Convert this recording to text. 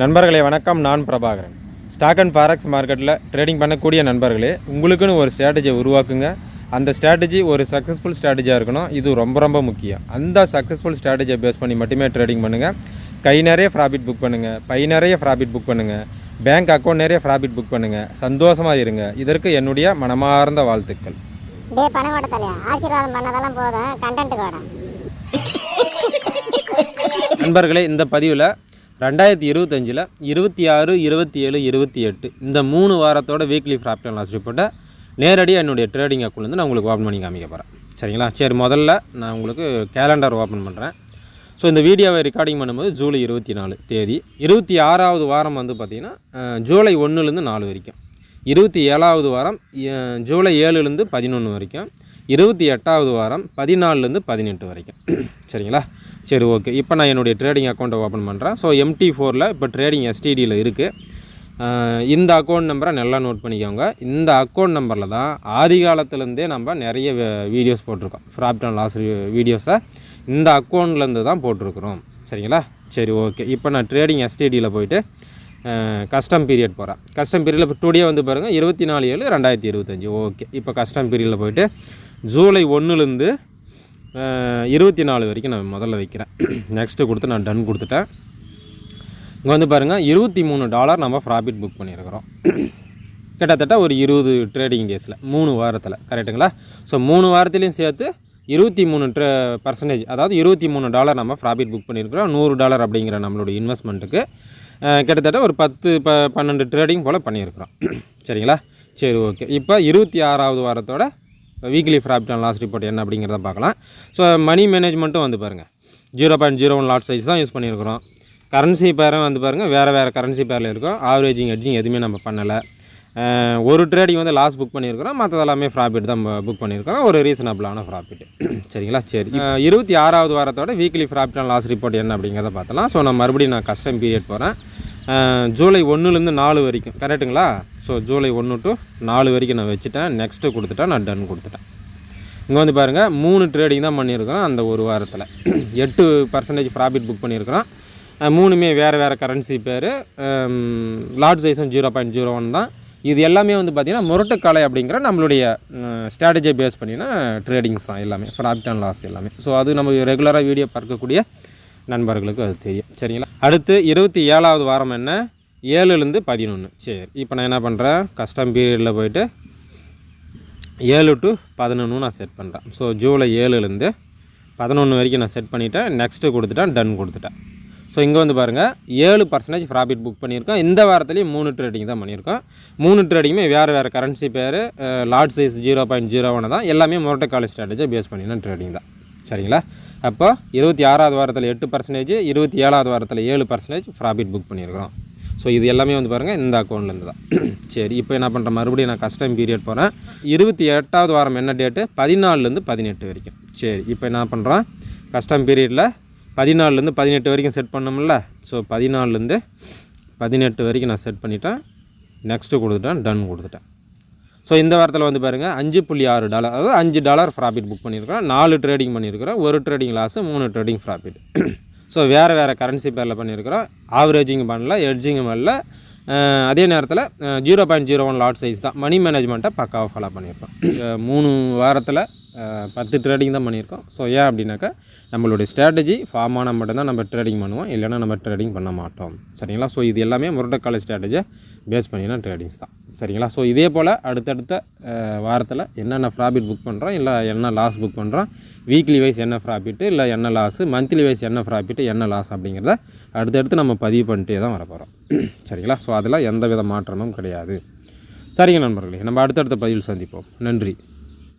நண்பர்களே வணக்கம். நான் பிரபாகரன். ஸ்டாக் அண்ட் ஃபாரக்ஸ் மார்க்கெட்டில் ட்ரேடிங் பண்ணக்கூடிய நண்பர்களே உங்களுக்குன்னு ஒரு ஸ்ட்ராட்டஜியை உருவாக்குங்க. அந்த ஸ்ட்ராட்டஜி ஒரு சக்ஸஸ்ஃபுல் ஸ்ட்ராட்டஜியாக இருக்கணும். இது ரொம்ப ரொம்ப முக்கியம். அந்த சக்ஸஸ்ஃபுல் ஸ்ட்ராட்டஜியை பேஸ் பண்ணி மட்டுமே ட்ரேடிங் பண்ணுங்கள் கை நிறைய ப்ராஃபிட் புக் பண்ணுங்கள் பை நிறைய ப்ராஃபிட் புக் பண்ணுங்கள் பேங்க் அக்கௌண்ட் நிறைய ப்ராஃபிட் புக் பண்ணுங்கள் சந்தோஷமாக இருங்க. இதற்கு என்னுடைய மனமார்ந்த வாழ்த்துக்கள். டே பணம் ஓட்ட தலையா ஆசீர்வாதம் பண்ணதெல்லாம் போதும். கண்டென்ட்டுக்கு வாடா நண்பர்களே இந்த பதிவில் ரெண்டாயிரத்தி இருபத்தஞ்சில் இருபத்தி ஆறு இருபத்தி ஏழு இருபத்தி எட்டு இந்த மூணு வாரத்தோட வீக்லி ப்ராஃபிட் அண்ட் லாஸ் ரிப்போர்ட்டை நேரடியாக என்னுடைய ட்ரேடிங் அக்கௌண்ட்லேருந்து நான் உங்களுக்கு ஓப்பன் பண்ணி காமிக்க போகிறேன் சரிங்களா? சரி முதல்ல நான் உங்களுக்கு கேலண்டர் ஓப்பன் பண்ணுறேன் ஸோ இந்த வீடியோவை ரெக்கார்டிங் பண்ணும்போது ஜூலை இருபத்தி நாலு தேதி. இருபத்தி ஆறாவது வாரம் வந்து பார்த்திங்கன்னா ஜூலை ஒன்றுலேருந்து நாலு வரைக்கும். இருபத்தி ஏழாவது வாரம் ஜூலை ஏழுலேருந்து பதினொன்று வரைக்கும். இருபத்தி எட்டாவது வாரம் பதினாலுலேருந்து பதினெட்டு வரைக்கும். சரிங்களா? சரி ஓகே இப்போ நான் என்னுடைய ட்ரேடிங் அக்கௌண்ட்டை ஓப்பன் பண்ணுறேன் ஸோ எம்டி ஃபோரில் இப்போ ட்ரேடிங் எஸ்டிடியில் இருக்குது இந்த அக்கௌண்ட் நம்பரை நல்லா நோட் பண்ணிக்கோங்க. இந்த அக்கௌண்ட் நம்பரில் தான் ஆதி காலத்துலேருந்தே நம்ம நிறைய வீடியோஸ் போட்டிருக்கோம். ப்ராஃபிட் அண்ட் லாஸ் வீடியோஸை இந்த அக்கௌண்ட்லேருந்து தான் போட்டிருக்கிறோம். சரிங்களா? சரி ஓகே இப்போ நான் ட்ரேடிங் எஸ்டிடியில் போயிட்டு கஸ்டம் பீரியட் போகிறேன் கஸ்டம் பீரியடில் இப்போ டூடே வந்து பாருங்கள் இருபத்தி நாலு ஏழு ரெண்டாயிரத்தி இருபத்தஞ்சி. ஓகே இப்போ கஸ்டம் பீரியடில் போயிட்டு ஜூலை ஒன்றுலேருந்து இருபத்தி நாலு வரைக்கும் நான் முதல்ல வைக்கிறேன். நெக்ஸ்ட்டு கொடுத்து நான் டன் கொடுத்துட்டேன். இங்கே வந்து பாருங்கள் இருபத்தி மூணு டாலர் நம்ம ப்ராஃபிட் புக் பண்ணியிருக்கிறோம். கிட்டத்தட்ட ஒரு இருபது ட்ரேடிங் டேஸில் மூணு வாரத்தில் கரெக்டுங்களா ஸோ மூணு வாரத்துலேயும் சேர்த்து இருபத்தி மூணு ட்ரே பர்சன்டேஜ் அதாவது இருபத்தி மூணு டாலர் நம்ம ப்ராஃபிட் புக் பண்ணியிருக்கிறோம். நூறு டாலர் அப்படிங்கிற நம்மளுடைய இன்வெஸ்ட்மெண்ட்டுக்கு கிட்டத்தட்ட ஒரு பத்து ப பன்னெண்டு ட்ரேடிங் போல் பண்ணியிருக்கிறோம். சரிங்களா? சரி ஓகே இப்போ இருபத்தி ஆறாவது வாரத்தோட weekly profit and loss report என்ன அப்படிங்கிறத பார்க்கலாம். ஸோ மணி மேனேஜ்மெண்ட்டும் வந்து பாருங்கள் zero point zero one lot size தான் யூஸ் பண்ணியிருக்கிறோம். கரன்சி பேரும் வந்து பாருங்கள் வேறு வேறு கரன்சி பேரில் இருக்கும். ஆவரேஜிங் ஹெட்ஜிங் எதுவுமே நம்ம பண்ணலை. ஒரு ட்ரேடிங் வந்து லாஸ் புக் பண்ணியிருக்கிறோம். மற்றது எல்லாமே ப்ராஃபிட் தான் புக் பண்ணியிருக்கிறோம். ஒரு ரீசனபிளான ப்ராஃபிட் சரிங்களா? சரி. இருபத்தி ஆறாவது வாரத்தோட weekly profit and loss report என்ன அப்படிங்கிறத பார்த்தலாம். ஸோ நான் மறுபடியும் நான் கஸ்டம் பீரியட் போகிறேன் ஜூலை ஒன்றுலேருந்து நாலு வரைக்கும். கரெக்டுங்களா ஸோ ஜூலை ஒன்று டு நாலு வரைக்கும் நான் வச்சுட்டேன். நெக்ஸ்ட்டு கொடுத்துட்டேன் நான் டன் கொடுத்துட்டேன். இங்கே வந்து பாருங்கள் மூணு ட்ரேடிங் தான் பண்ணியிருக்கிறோம் அந்த ஒரு வாரத்தில். எட்டு பர்சன்டேஜ் ப்ராஃபிட் புக் பண்ணியிருக்கிறோம். மூணுமே வேறு வேறு கரன்சி பேர். லார்ட் சைஸும் ஜீரோ பாயிண்ட் ஜீரோ ஒன் தான். இது எல்லாமே வந்து பார்த்திங்கன்னா முரட்டுக்கலை அப்படிங்கிற நம்மளுடைய ஸ்ட்ராட்டஜியை பேஸ் பண்ணினா ட்ரேடிங்ஸ் தான் எல்லாமே ப்ராஃபிட் அண்ட் லாஸ் எல்லாமே. ஸோ அது நம்ம ரெகுலராக வீடியோ பார்க்கக்கூடிய நண்பர்களுக்கு அது தெரியும். சரிங்களா? அடுத்து இருபத்தி ஏழாவது வாரம் என்ன? ஏழுலேருந்து பதினொன்று சரி இப்போ நான் என்ன பண்ணுறேன்? கஸ்டம் பீரியடில் போயிட்டு ஏழு டு பதினொன்று நான் செட் பண்ணுறேன். ஸோ ஜூலை ஏழுலேருந்து பதினொன்று வரைக்கும் நான் செட் பண்ணிவிட்டேன் நெக்ஸ்ட்டு கொடுத்துட்டேன் டன் கொடுத்துட்டேன். ஸோ இங்கே வந்து பாருங்கள் ஏழு பர்சன்டேஜ் ப்ராஃபிட் புக் பண்ணியிருக்கோம். இந்த வாரத்துலேயும் மூணு ட்ரேடிங் தான் பண்ணியிருக்கோம். மூணு ட்ரேடிங்குமே வேறு வேறு currency pair lot size zero point zero ஒன்று தான். எல்லாமே முரட்டை காலேஜ் ஸ்ட்ராட்டஜியை பேஸ் பண்ணின ட்ரேடிங் தான். சரிங்களா? அப்போ இருபத்தி ஆறாவது வாரத்தில் எட்டு பர்சன்டேஜ் இருபத்தி ஏழாவது வாரத்தில் ஏழு பர்சன்டேஜ் ப்ராஃபிட் புக் பண்ணியிருக்கிறோம். ஸோ இது எல்லாமே வந்து பாருங்கள் இந்த அக்கௌண்ட்லேருந்து தான். சரி இப்போ என்ன பண்ணுறேன் மறுபடியும் நான் கஸ்டம் பீரியட் போகிறேன் இருபத்தி எட்டாவது வாரம் என்ன டேட்டு பதினாலுலேருந்து பதினெட்டு வரைக்கும். சரி இப்போ என்ன பண்ணுறேன் கஸ்டம் பீரியடில் பதினாலுலேருந்து பதினெட்டு வரைக்கும் செட் பண்ணோம்ல. ஸோ பதினாலுலேருந்து பதினெட்டு வரைக்கும் நான் செட் பண்ணிட்டேன். நெக்ஸ்ட்டு கொடுத்துட்டேன் டன் கொடுத்துட்டேன். ஸோ இந்த வாரத்தில் வந்து பாருங்கள் அஞ்சு புள்ளி ஆறு டாலர் அதாவது அஞ்சு டாலர் ப்ராஃபிட் புக் பண்ணியிருக்கிறோம் நாலு ட்ரேடிங் பண்ணியிருக்கிறோம் ஒரு ட்ரேடிங் லாஸு மூணு ட்ரேடிங் ப்ராஃபிட் ஸோ வேறு வேறு கரன்சி பேரில் பண்ணியிருக்கிறோம் ஆவரேஜிங் பண்ணல எட்ஜிங் பண்ணல. அதே நேரத்தில் zero point zero one lot size தான். மணி மேனேஜ்மெண்ட்டை பக்காவாக ஃபாலோ பண்ணியிருக்கோம் மூணு வாரத்தில் பத்து ட்ரேடிங் தான் பண்ணியிருக்கோம். ஸோ ஏன் அப்படின்னாக்கா நம்மளுடைய ஸ்ட்ராட்டஜி ஃபார்ம் ஆனால் மட்டும்தான் நம்ம ட்ரேடிங் பண்ணுவோம். இல்லைன்னா நம்ம ட்ரேடிங் பண்ண மாட்டோம். சரிங்களா? ஸோ இது எல்லாமே முரட்டக்கால ஸ்ட்ராட்டஜியை பேஸ் பண்ணினா ட்ரேடிங்ஸ் தான். சரிங்களா? ஸோ இதே போல் அடுத்தடுத்த வாரத்தில் என்னென்ன ப்ராஃபிட் புக் பண்ணுறோம் இல்லை என்ன லாஸ் புக் பண்ணுறோம் வீக்லி வைஸ் என்ன ப்ராஃபிட்டு இல்லை என்ன லாஸு மந்த்லி வைஸ் என்ன ப்ராஃபிட்டு என்ன லாஸ் அப்படிங்கிறத அடுத்தடுத்து நம்ம பதிவு பண்ணிட்டே தான் வரப்போகிறோம் சரிங்களா? ஸோ அதில் எந்த வித மாற்றமும் கிடையாது. சரிங்க நண்பர்களே நம்ம அடுத்தடுத்த பதிவில் சந்திப்போம். நன்றி.